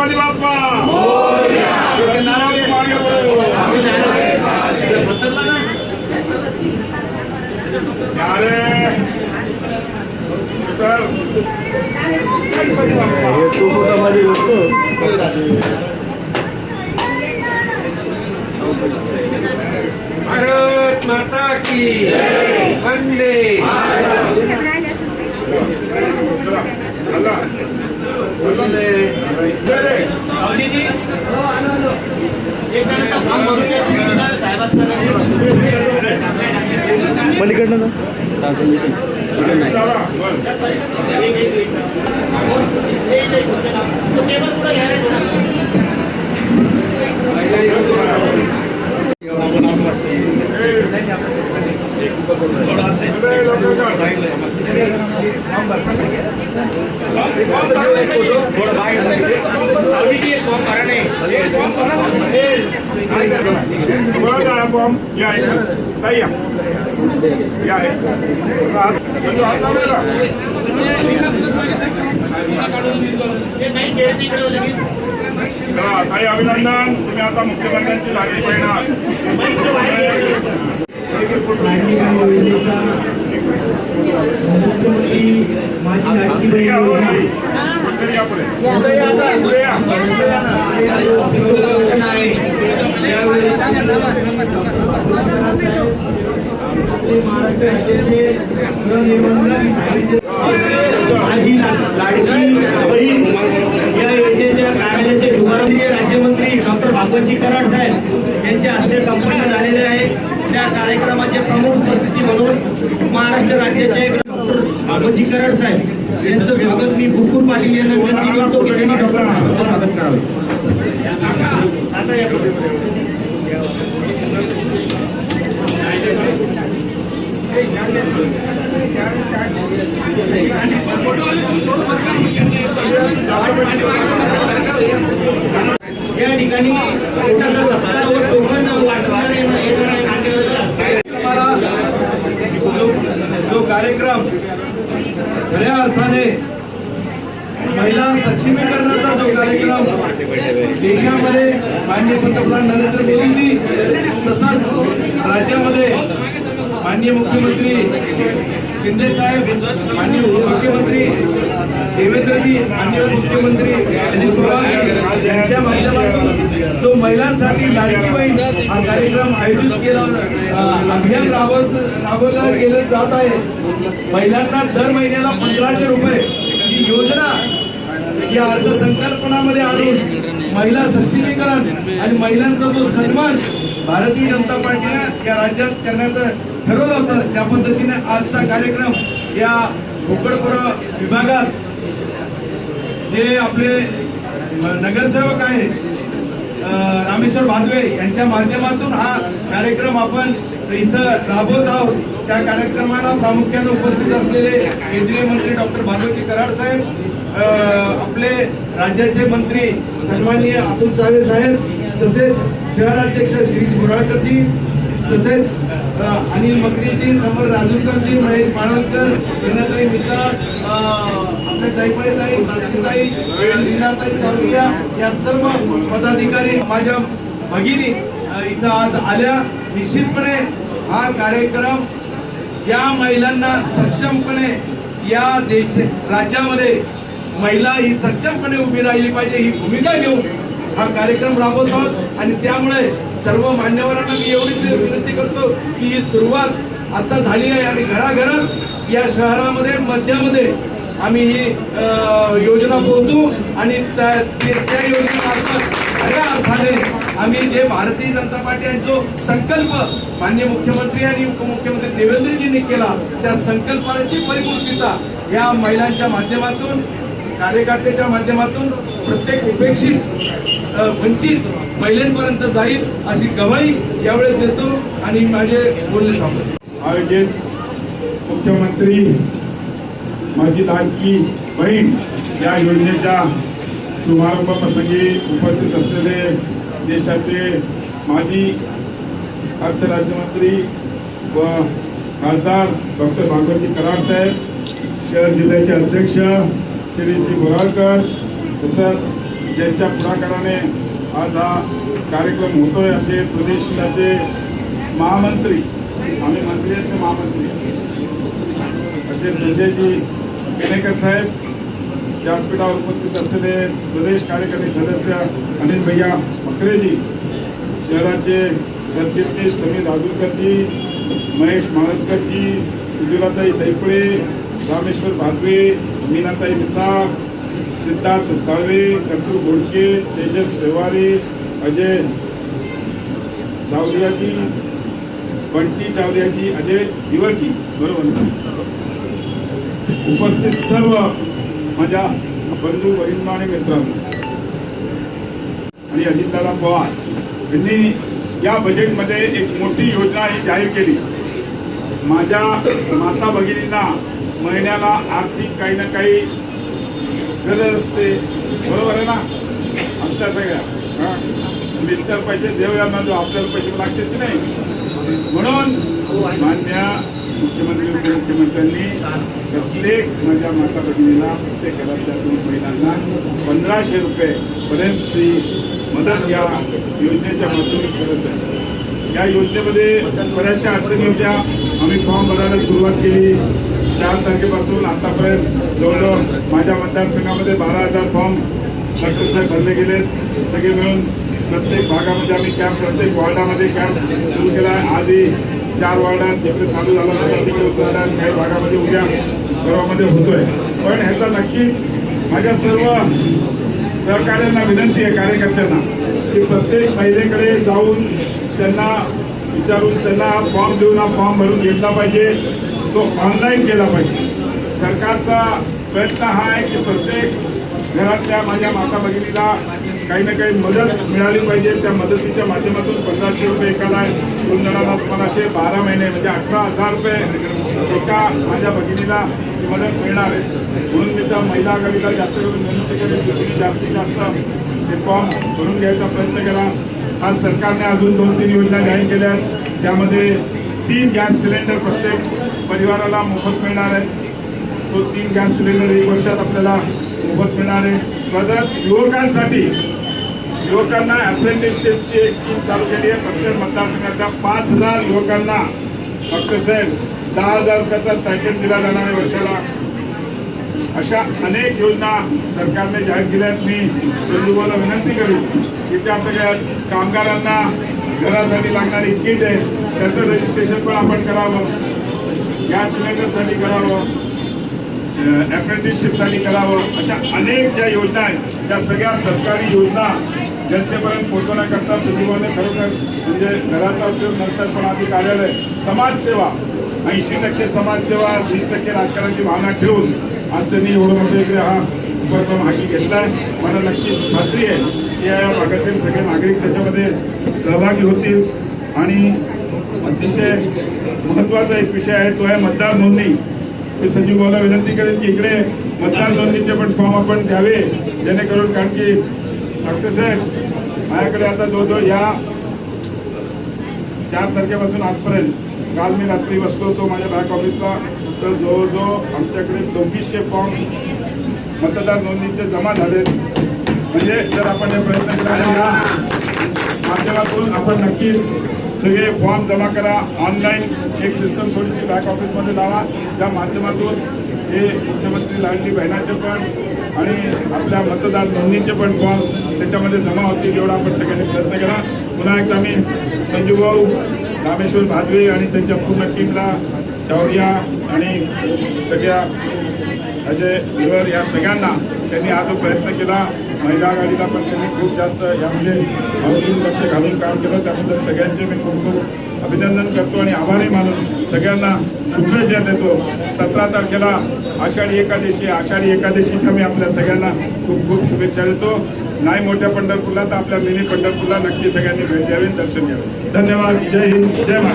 गणपती बाप्पा! गणपती बाप्पा! भारत माता की वंदे चला. वंदे जय रे. चला. बरं. जय लोकेश. बरं झाला फॉर्म या इथं. ताई या या इथं. हात- चंदू, हात लावलेला? चला ताई अभिनंदन तुम्ही आता मुख्यमंत्र्यांची लाडकी बहीण आहात ठीक आहे, हो, ताई. कुठेतरी या पुढे. पुढे या. माझी लाडकी बहीण या योजनेच्या कार्यालयाचे राज्यमंत्री डॉक्टर भागवतजी कराड साहेब यांच्या हस्ते संपन्न झालेले आहे. त्या कार्यक्रमाचे प्रमुख उपस्थिती म्हणून महाराष्ट्र राज्याचे डॉक्टर भागवतजी कराड साहेब. यांचं स्वागत मी पाटील यांना विनंती करतो की त्यांनी डॉक्टर स्वागत करावे. या ठिकाणी जो कार्यक्रम खऱ्या अर्थाने महिला सक्षमीकरणाचा जो कार्यक्रम देशामध्ये माननीय पंतप्रधान नरेंद्र मोदीजी तसाच राज्यामध्ये माननीय मुख्यमंत्री शिंदे साहेब माननीय उपमुख्यमंत्री देवेंद्रजी माननीय मुख्यमंत्री अजित पवार यांच्या माध्यमातून जो महिलांसाठी लाडकी बहीण हा कार्यक्रम आयोजित केला अभियान राबवत राबवलं गेलं जात आहे. महिलांना दर महिन्याला पंधराशे रुपये ही योजना या अर्थसंकल्पनामध्ये आणून महिला सक्षमीकरण आणि महिलांचा जो सन्मान भारतीय जनता पार्टीनं या राज्यात करण्याचं ठरवलं होतं. त्या पद्धतीने आजचा कार्यक्रम या भोकरपुरा विभागात जे आपले नगरसेवक आहे रामेश्वर भादवे यांच्या माध्यमातून हा कार्यक्रम आपण इथं राबवत आहोत. त्या कार्यक्रमाला प्रामुख्याने उपस्थित असलेले केंद्रीय मंत्री डॉक्टर भागवती कराड साहेब आपले राज्याचे मंत्री सन्माननीय अतुल सावे साहेब तसेच शहराध्यक्ष श्री बोराळकरजी तसेच अनिल मकरीजी समोर राजूरकरजी महेश माळवकर हिनाताई मिसाळ अ, आपले दैपळेताई भारतीताई लीलाताई चावरिया या सर्व पदाधिकारी माझ्या भगिनी इथं आज आल्या. निश्चितपणे हा कार्यक्रम ज्या महिलांना सक्षमपणे या देश राज्यामध्ये महिला ही सक्षमपणे उभी राहिली पाहिजे ही भूमिका घेऊन हा कार्यक्रम राबवत. आहोत आणि त्यामुळे सर्व मान्यवरांना मी एवढीच विनंती करतो की ही सुरुवात आता झाली आहे आणि घराघरात या शहरामध्ये मध्यामध्ये आम्ही ही योजना पोहोचू आणि त्या ते- त्या योजनेमार्फत खऱ्या अर्थाने आम्ही जे भारतीय जनता पार्टी आणि जो संकल्प माननीय मुख्यमंत्री आणि उपमुख्यमंत्री देवेंद्रजींनी केला त्या संकल्पाची परिपूर्णता या महिलांच्या माध्यमातून कार्यकर्त्याच्या माध्यमातून प्रत्येक उपेक्षित वंचित महिलांपर्यंत जाईल अशी गवाही यावेळेस देतो आणि माझे बोलणे थांबतो आयोजित मुख्यमंत्री माझी लाडकी बहीण या योजनेच्या शुभारंभ प्रसंगी उपस्थित असलेले देशाचे माजी अर्थ राज्यमंत्री व खासदार डॉक्टर भागवती कराड साहेब शहर जिल्ह्याचे अध्यक्ष श्री जी बोराळकर तसंच त्यांच्या पुढाकाराने आज हा कार्यक्रम होतोय असे प्रदेशाचे महामंत्री आम्ही मंत्री आहेत ते महामंत्री असे संजयजी केनेकर साहेब व्यासपीठावर उपस्थित असलेले प्रदेश कार्यकारी सदस्य अनिल भैया फकरेजी शहराचे सरचिटणीस समीर राजूरकरजी महेश महाळदकरजी उज्ज्वलाताई दैफळे रामेश्वर भादवे मीनाताई मिसाळ सिद्धार्थ साळवे कचू घोडके तेजस व्यवहारे अजय चावलियाजी बंटी चावलियाजी अजय दिवरजी बरोबर उपस्थित सर्व माझ्या बंधू बहिणींनो आणि मित्रांनो. आणि अजितदादा पवार यांनी या बजेटमध्ये एक मोठी योजना ही जाहीर केली. माझ्या माता भगिनींना महिन्याला आर्थिक काही ना काही गरज असते बरोबर आहे ना? असत्या सगळ्या हा? मिस्टर पैसे देऊया ना जो आपल्याला पैसे लागते की नाही? म्हणून मान्य मुख्यमंत्री उपमुख्यमंत्र्यांनी प्रत्येक माझ्या माता भगिनीला प्रत्येक घरातल्या दोन महिलांना पंधराशे रुपये पर्यंतची मदत या योजनेच्या माध्यमातून करत आहे. या योजनेमध्ये बऱ्याचशा अडचणी होत्या. आम्ही फॉर्म भरायला सुरुवात केली. चार तारखेपासून आतापर्यंत जवळजवळ माझ्या मतदारसंघामध्ये बारा हजार फॉर्म साहेब भरले गेले सगळे मिळून प्रत्येक भागामध्ये आम्ही कॅम्प प्रत्येक वॉर्डामध्ये कॅम्प सुरू केला आहे. आजही चार वॉर्डात जिकडे चालू झाला होता तिकडे उतरणार काही भागामध्ये उद्या परवामध्ये होतोय. पण ह्याचा नक्कीच माझ्या सर्व सहकार्यांना विनंती आहे कार्यकर्त्यांना की प्रत्येक महिलेकडे जाऊन त्यांना विचारून त्यांना हा फॉर्म देऊन हा फॉर्म भरून घेतला पाहिजे. तो ऑनलाईन केला पाहिजे. सरकारचा प्रयत्न हा आहे की प्रत्येक घरातल्या माझ्या माता भगिनीला काही ना काही मदत मिळाली पाहिजे. त्या मदतीच्या माध्यमातून पंधराशे रुपये एकाला दोन जणांना तुम्हाला असे बारा महिने म्हणजे अठरा हजार रुपये एका माझ्या भगिनीला मदत मिळणार आहे. म्हणून मी त्या महिला आघाडीला जास्त करून विनंती करेन. जास्तीत जास्त हे फॉर्म भरून घ्यायचा प्रयत्न करा. आज सरकारने अजून दोन तीन योजना जाहीर केल्या आहेत. त्यामध्ये तीन गॅस सिलेंडर प्रत्येक परिवाराला मोफत मिळणार आहे. तो तीन गॅस सिलेंडर एक वर्षात आपल्याला मोफत मिळणार आहे. परत युवकांसाठी. युवकांना अप्रेंटिसशिपची एक स्कीम चालू केली आहे. प्रत्येक मतदारसंघातल्या पाच हजार युवकांना डॉक्टर साहेब दहा हजार रुपयाचा स्टायपेंड दिला जाणार आहे वर्षाला. अशा अनेक योजना सरकारने जाहीर केल्या आहेत. मी संजीवाला विनंती करू की त्या सगळ्या कामगारांना घरासाठी लागणारी किट आहे त्याचं रजिस्ट्रेशन पण आपण करावं. गॅस सिलेंडरसाठी करावं अप्रेंटिसशिपसाठी करावं अशा अनेक ज्या योजना आहेत त्या सगळ्या सरकारी योजना जनतेपर्यंत पोहोचवण्याकरता सजीवाने खरोखर म्हणजे घराचा उपयोग नंतर पण आधी कार्यालय समाजसेवा ऐंशी टक्के समाजसेवा वीस टक्के राजकारणाची भावना ठेवून आज त्यांनी एवढं मोठे इकडे हा उपक्रम हाती आहे. मला नक्कीच खात्री आहे की या भागातील सगळे नागरिक त्याच्यामध्ये सहभागी होतील आणि अतिशय महत्त्वाचा एक विषय आहे तो आहे मतदार नोंदणी. मी संजीव भाऊला विनंती करेन की इकडे मतदार नोंदणीचे पण फॉर्म आपण द्यावे जेणेकरून कारण की डॉक्टर साहेब माझ्याकडे आता जो जो या चार तारखेपासून आजपर्यंत काल मी रात्री बसलो तो माझ्या बॅक ऑफिसला तर जवळजवळ आमच्याकडे सव्वीसशे फॉर्म मतदार नोंदणीचे जमा झाले म्हणजे जर आपण हे प्रयत्न केला माध्यमातून आपण नक्कीच सगळे फॉर्म जमा करा ऑनलाईन एक सिस्टम थोडीशी बॅक ऑफिसमध्ये लावा. त्या माध्यमातून हे मुख्यमंत्री लाडली बहिणाचे पण आणि आपल्या मतदार नोंदणीचे पण फॉर्म त्याच्यामध्ये जमा होतील एवढा आपण सगळ्यांनी प्रयत्न करा. पुन्हा एकदा मी संजीव भाऊ रामेश्वर भादवे आणि त्यांच्या पूर्ण टीमला चौरिया आणि सगळ्या अजय लिवर या सगळ्यांना त्यांनी हा जो प्रयत्न केला. महिला आघाडीला पण त्यांनी खूप जास्त यामध्ये आवर्जून लक्ष घालून काम केलं. त्याबद्दल सगळ्यांचे मी खूप खूप अभिनंदन करतो आणि आभारही मानून सगळ्यांना शुभेच्छा देतो. सतरा तारखेला आषाढी एकादशी आषाढी एकादशीच्या मी आपल्या सगळ्यांना खूप खूप शुभेच्छा देतो. नाही मोठ्या पंढरपूरला तर आपल्या मिनी पंढरपूरला नक्की सगळ्यांनी भेट द्यावी दर्शन घ्यावे. धन्यवाद. जय हिंद. जय महाराज.